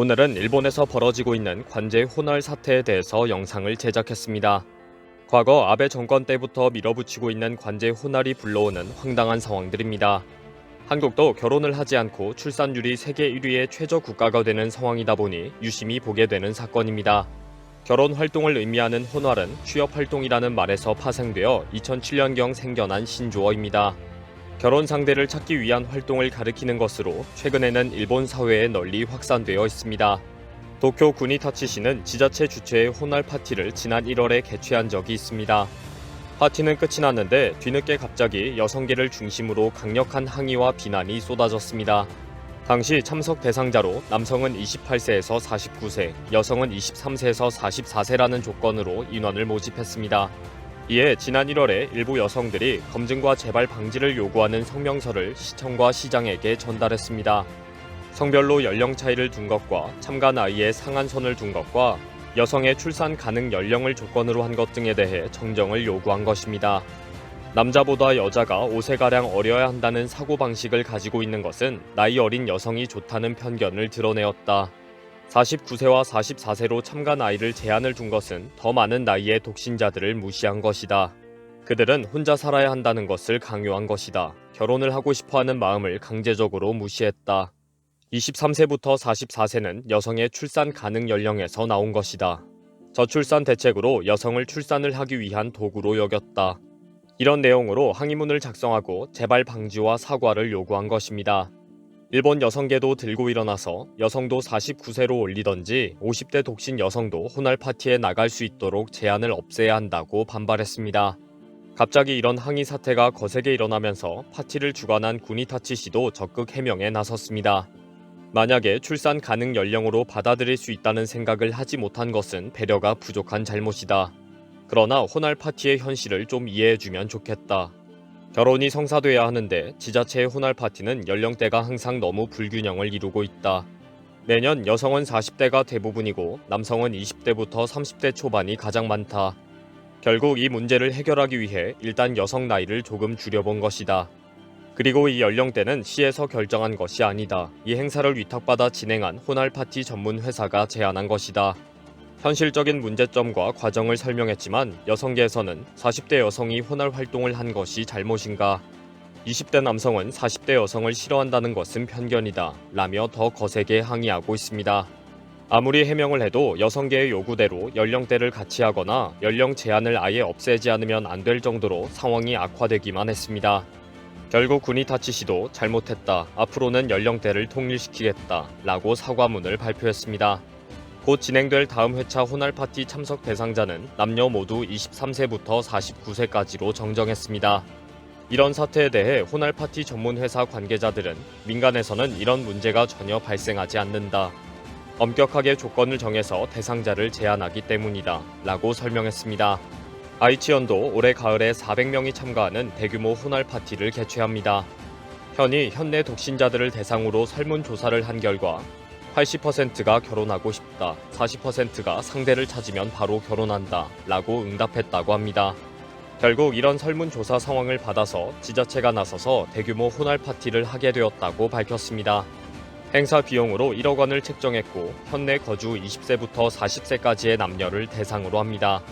오늘은 일본에서 벌어지고 있는 관제 혼혈 사태에 대해서 영상을 제작했습니다. 과거 아베 정권 때부터 밀어붙이고 있는 관제 혼혈이 불러오는 황당한 상황들입니다. 한국도 결혼을 하지 않고 출산율이 세계 1위의 최저 국가가 되는 상황이다 보니 유심히 보게 되는 사건입니다. 결혼 활동을 의미하는 혼활은 취업 활동이라는 말에서 파생되어 2007년경 생겨난 신조어입니다. 결혼 상대를 찾기 위한 활동을 가리키는 것으로 최근에는 일본 사회에 널리 확산되어 있습니다. 도쿄 구니타치시는 지자체 주최의 혼활 파티를 지난 1월에 개최한 적이 있습니다. 파티는 끝이 났는데 뒤늦게 갑자기 여성계를 중심으로 강력한 항의와 비난이 쏟아졌습니다. 당시 참석 대상자로 남성은 28세에서 49세, 여성은 23세에서 44세라는 조건으로 인원을 모집했습니다. 이에 지난 1월에 일부 여성들이 검증과 재발 방지를 요구하는 성명서를 시청과 시장에게 전달했습니다. 성별로 연령 차이를 둔 것과 참가 나이에 상한선을 둔 것과 여성의 출산 가능 연령을 조건으로 한 것 등에 대해 정정을 요구한 것입니다. 남자보다 여자가 5세가량 어려야 한다는 사고방식을 가지고 있는 것은 나이 어린 여성이 좋다는 편견을 드러내었다. 49세와 44세로 참가 나이를 제한을 둔 것은 더 많은 나이의 독신자들을 무시한 것이다. 그들은 혼자 살아야 한다는 것을 강요한 것이다. 결혼을 하고 싶어 하는 마음을 강제적으로 무시했다. 23세부터 44세는 여성의 출산 가능 연령에서 나온 것이다. 저출산 대책으로 여성을 출산을 하기 위한 도구로 여겼다. 이런 내용으로 항의문을 작성하고 재발 방지와 사과를 요구한 것입니다. 일본 여성계도 들고 일어나서 여성도 49세로 올리던지 50대 독신 여성도 혼활 파티에 나갈 수 있도록 제한을 없애야 한다고 반발했습니다. 갑자기 이런 항의 사태가 거세게 일어나면서 파티를 주관한 구니타치 씨도 적극 해명에 나섰습니다. 만약에 출산 가능 연령으로 받아들일 수 있다는 생각을 하지 못한 것은 배려가 부족한 잘못이다. 그러나 혼활 파티의 현실을 좀 이해해주면 좋겠다. 결혼이 성사돼야 하는데 지자체의 혼활 파티는 연령대가 항상 너무 불균형을 이루고 있다. 매년 여성은 40대가 대부분이고 남성은 20대부터 30대 초반이 가장 많다. 결국 이 문제를 해결하기 위해 일단 여성 나이를 조금 줄여본 것이다. 그리고 이 연령대는 시에서 결정한 것이 아니다. 이 행사를 위탁받아 진행한 혼활 파티 전문 회사가 제안한 것이다. 현실적인 문제점과 과정을 설명했지만 여성계에서는 40대 여성이 혼활 활동을 한 것이 잘못인가? 20대 남성은 40대 여성을 싫어한다는 것은 편견이다. 라며 더 거세게 항의하고 있습니다. 아무리 해명을 해도 여성계의 요구대로 연령대를 같이 하거나 연령 제한을 아예 없애지 않으면 안 될 정도로 상황이 악화되기만 했습니다. 결국 구니타치 씨도 잘못했다. 앞으로는 연령대를 통일시키겠다. 라고 사과문을 발표했습니다. 곧 진행될 다음 회차 혼활 파티 참석 대상자는 남녀 모두 23세부터 49세까지로 정정했습니다. 이런 사태에 대해 혼활 파티 전문 회사 관계자들은 민간에서는 이런 문제가 전혀 발생하지 않는다. 엄격하게 조건을 정해서 대상자를 제한하기 때문이다. 라고 설명했습니다. 아이치현도 올해 가을에 400명이 참가하는 대규모 혼활 파티를 개최합니다. 현이 현내 독신자들을 대상으로 설문조사를 한 결과 80%가 결혼하고 싶다, 40%가 상대를 찾으면 바로 결혼한다 라고 응답했다고 합니다. 결국 이런 설문조사 상황을 받아서 지자체가 나서서 대규모 혼활 파티를 하게 되었다고 밝혔습니다. 행사 비용으로 1억 원을 책정했고 현내 거주 20세부터 40세까지의 남녀를 대상으로 합니다.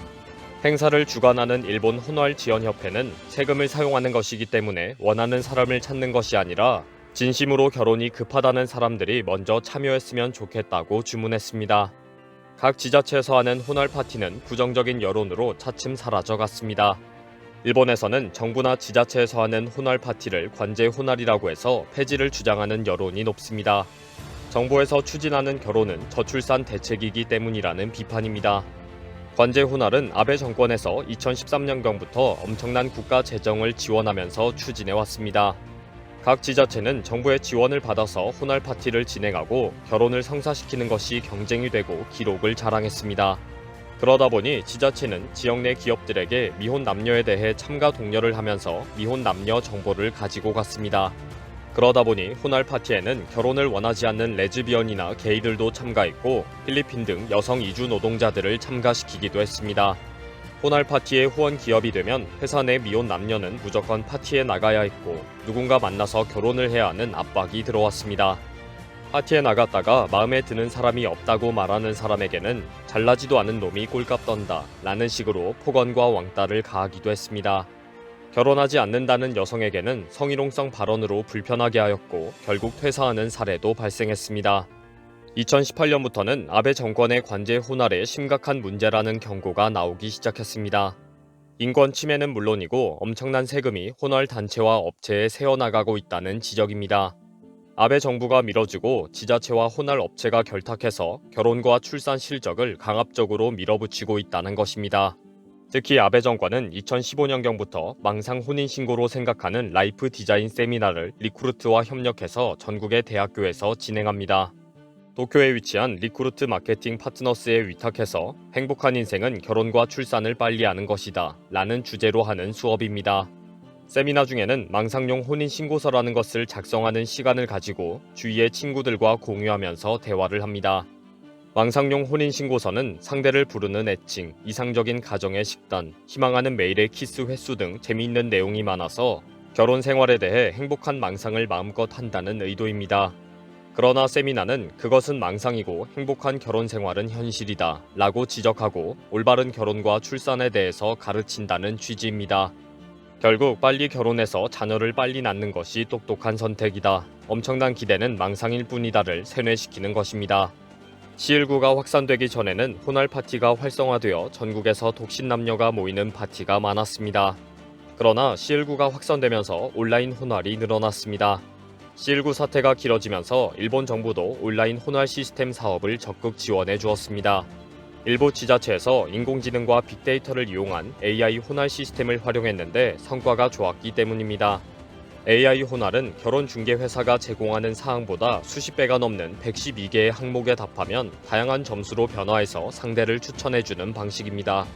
행사를 주관하는 일본 혼활 지원협회는 세금을 사용하는 것이기 때문에 원하는 사람을 찾는 것이 아니라 진심으로 결혼이 급하다는 사람들이 먼저 참여했으면 좋겠다고 주문했습니다. 각 지자체에서 하는 혼활 파티는 부정적인 여론으로 차츰 사라져갔습니다. 일본에서는 정부나 지자체에서 하는 혼활 파티를 관제 혼활이라고 해서 폐지를 주장하는 여론이 높습니다. 정부에서 추진하는 결혼은 저출산 대책이기 때문이라는 비판입니다. 관제 혼활은 아베 정권에서 2013년경부터 엄청난 국가 재정을 지원하면서 추진해 왔습니다. 각 지자체는 정부의 지원을 받아서 혼활 파티를 진행하고 결혼을 성사시키는 것이 경쟁이 되고 기록을 자랑했습니다. 그러다 보니 지자체는 지역 내 기업들에게 미혼 남녀에 대해 참가 독려를 하면서 미혼 남녀 정보를 가지고 갔습니다. 그러다 보니 혼활 파티에는 결혼을 원하지 않는 레즈비언이나 게이들도 참가했고 필리핀 등 여성 이주 노동자들을 참가시키기도 했습니다. 혼활 파티의 후원 기업이 되면 회사 내 미혼 남녀는 무조건 파티에 나가야 했고 누군가 만나서 결혼을 해야 하는 압박이 들어왔습니다. 파티에 나갔다가 마음에 드는 사람이 없다고 말하는 사람에게는 잘나지도 않은 놈이 꼴값 떤다 라는 식으로 폭언과 왕따를 가하기도 했습니다. 결혼하지 않는다는 여성에게는 성희롱성 발언으로 불편하게 하였고 결국 퇴사하는 사례도 발생했습니다. 2018년부터는 아베 정권의 관제 혼활에 심각한 문제라는 경고가 나오기 시작했습니다. 인권 침해는 물론이고 엄청난 세금이 혼활 단체와 업체에 새어나가고 있다는 지적입니다. 아베 정부가 밀어주고 지자체와 혼활 업체가 결탁해서 결혼과 출산 실적을 강압적으로 밀어붙이고 있다는 것입니다. 특히 아베 정권은 2015년경부터 망상 혼인 신고로 생각하는 라이프 디자인 세미나를 리크루트와 협력해서 전국의 대학교에서 진행합니다. 도쿄에 위치한 리크루트 마케팅 파트너스에 위탁해서 행복한 인생은 결혼과 출산을 빨리 하는 것이다 라는 주제로 하는 수업입니다. 세미나 중에는 망상용 혼인신고서라는 것을 작성하는 시간을 가지고 주위의 친구들과 공유하면서 대화를 합니다. 망상용 혼인신고서는 상대를 부르는 애칭, 이상적인 가정의 식단, 희망하는 매일의 키스 횟수 등 재미있는 내용이 많아서 결혼 생활에 대해 행복한 망상을 마음껏 한다는 의도입니다. 그러나 세미나는 그것은 망상이고 행복한 결혼 생활은 현실이다 라고 지적하고 올바른 결혼과 출산에 대해서 가르친다는 취지입니다. 결국 빨리 결혼해서 자녀를 빨리 낳는 것이 똑똑한 선택이다. 엄청난 기대는 망상일 뿐이다를 세뇌시키는 것입니다. C19가 확산되기 전에는 혼활 파티가 활성화되어 전국에서 독신 남녀가 모이는 파티가 많았습니다. 그러나 C19가 확산되면서 온라인 혼활이 늘어났습니다. C19 사태가 길어지면서 일본 정부도 온라인 혼활 시스템 사업을 적극 지원해 주었습니다. 일부 지자체에서 인공지능과 빅데이터를 이용한 AI 혼활 시스템을 활용했는데 성과가 좋았기 때문입니다. AI 혼활은 결혼 중개 회사가 제공하는 사항보다 수십 배가 넘는 112개의 항목에 답하면 다양한 점수로 변화해서 상대를 추천해주는 방식입니다.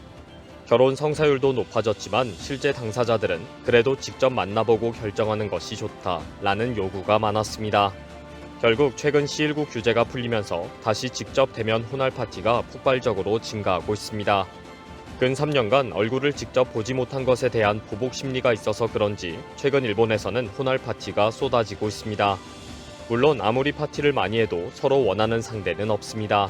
결혼 성사율도 높아졌지만 실제 당사자들은 그래도 직접 만나보고 결정하는 것이 좋다라는 요구가 많았습니다. 결국 최근 C19 규제가 풀리면서 다시 직접 대면 혼활 파티가 폭발적으로 증가하고 있습니다. 근 3년간 얼굴을 직접 보지 못한 것에 대한 보복 심리가 있어서 그런지 최근 일본에서는 혼활 파티가 쏟아지고 있습니다. 물론 아무리 파티를 많이 해도 서로 원하는 상대는 없습니다.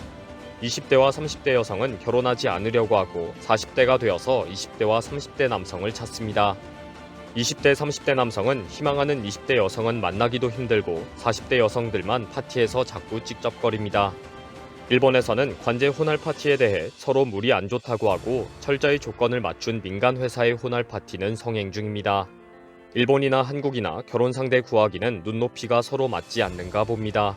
20대와 30대 여성은 결혼하지 않으려고 하고 40대가 되어서 20대와 30대 남성을 찾습니다. 20대, 30대 남성은 희망하는 20대 여성은 만나기도 힘들고 40대 여성들만 파티에서 자꾸 찝쩍거립니다. 일본에서는 관제 혼활 파티에 대해 서로 물이 안 좋다고 하고 철저히 조건을 맞춘 민간 회사의 혼활 파티는 성행 중입니다. 일본이나 한국이나 결혼 상대 구하기는 눈높이가 서로 맞지 않는가 봅니다.